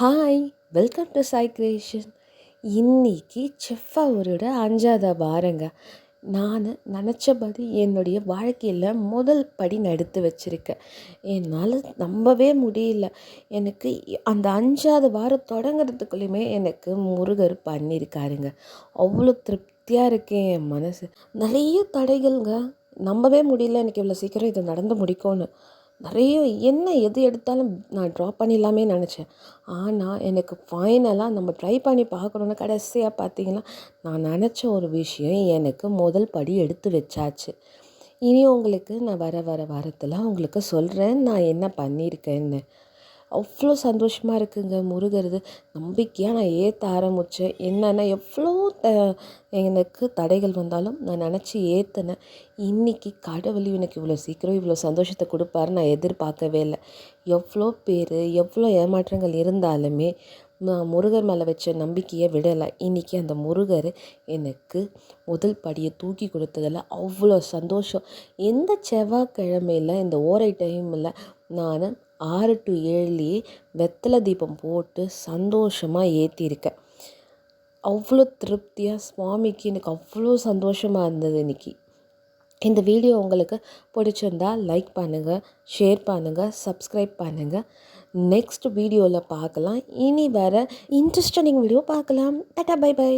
Hi welcome to Sai creation இன்னைக்கு செஃப்பாவரோட அஞ்சாவது வாரங்க. நான் நினச்சபடி என்னுடைய வாழ்க்கையில் முதல் படி நடத்து வச்சுருக்கேன். என்னால் நம்பவே முடியல. எனக்கு அந்த அஞ்சாவது வாரம் தொடங்குறதுக்குள்ளேயுமே எனக்கு முருகர் பண்ணியிருக்காருங்க அவ்வளோ திருப்தியாக இருக்கேன் என் மனசு. நிறைய தடைகள்ங்க. நம்பவே முடியல எனக்கு இவ்வளோ சீக்கிரம் இது நடந்து முடிக்கும்னு நிறைய என்ன எது எடுத்தாலும் நான் ட்ராப் பண்ணிடலாமே நினச்சேன். ஆனால் எனக்கு ஃபைனலாக நம்ம ட்ரை பண்ணி பார்க்கணுன்னு கடைசியாக பார்த்தீங்கன்னா நான் நினச்ச ஒரு விஷயம் எனக்கு முதல் படி எடுத்து வச்சாச்சு. இனி உங்களுக்கு நான் வர வர வாரத்தில் உங்களுக்கு சொல்கிறேன் நான் என்ன பண்ணியிருக்கேன்னு. அவ்வளோ சந்தோஷமாக இருக்குங்க முருகருது. நம்பிக்கையாக நான் ஏற்ற ஆரம்பித்தேன் என்னென்ன எவ்வளோ த எனக்கு தடைகள் வந்தாலும் நான் நினச்சி ஏற்றினேன் இன்றைக்கி கடவுள் எனக்கு இவ்வளோ சீக்கிரம் இவ்வளோ சந்தோஷத்தை கொடுப்பாரு நான் எதிர்பார்க்கவே இல்லை. எவ்வளோ பேர் எவ்வளோ ஏமாற்றங்கள் இருந்தாலுமே நான் முருகர் மேலே வச்ச நம்பிக்கையை விடலை. இன்றைக்கி அந்த முருகர் எனக்கு முதல் படியை தூக்கி கொடுத்ததில் அவ்வளோ சந்தோஷம். எந்த செவ்வாய்க்கிழமையில் இந்த ஓரை டைமில் நான் ஆறு டு ஏழுலேயே வெத்தலை தீபம் போட்டு சந்தோஷமாக ஏற்றிருக்கேன் அவ்வளோ திருப்தியாக சுவாமிக்கு எனக்கு அவ்வளோ சந்தோஷமாக இருந்தது இன்றைக்கி இந்த வீடியோ உங்களுக்கு பிடிச்சிருந்தா லைக் பண்ணுங்கள் ஷேர் பண்ணுங்கள் சப்ஸ்கிரைப் பண்ணுங்கள் நெக்ஸ்ட் வீடியோவில் பார்க்கலாம். இனி வர இன்ட்ரெஸ்டிங் வீடியோ பார்க்கலாம். Tata bye bye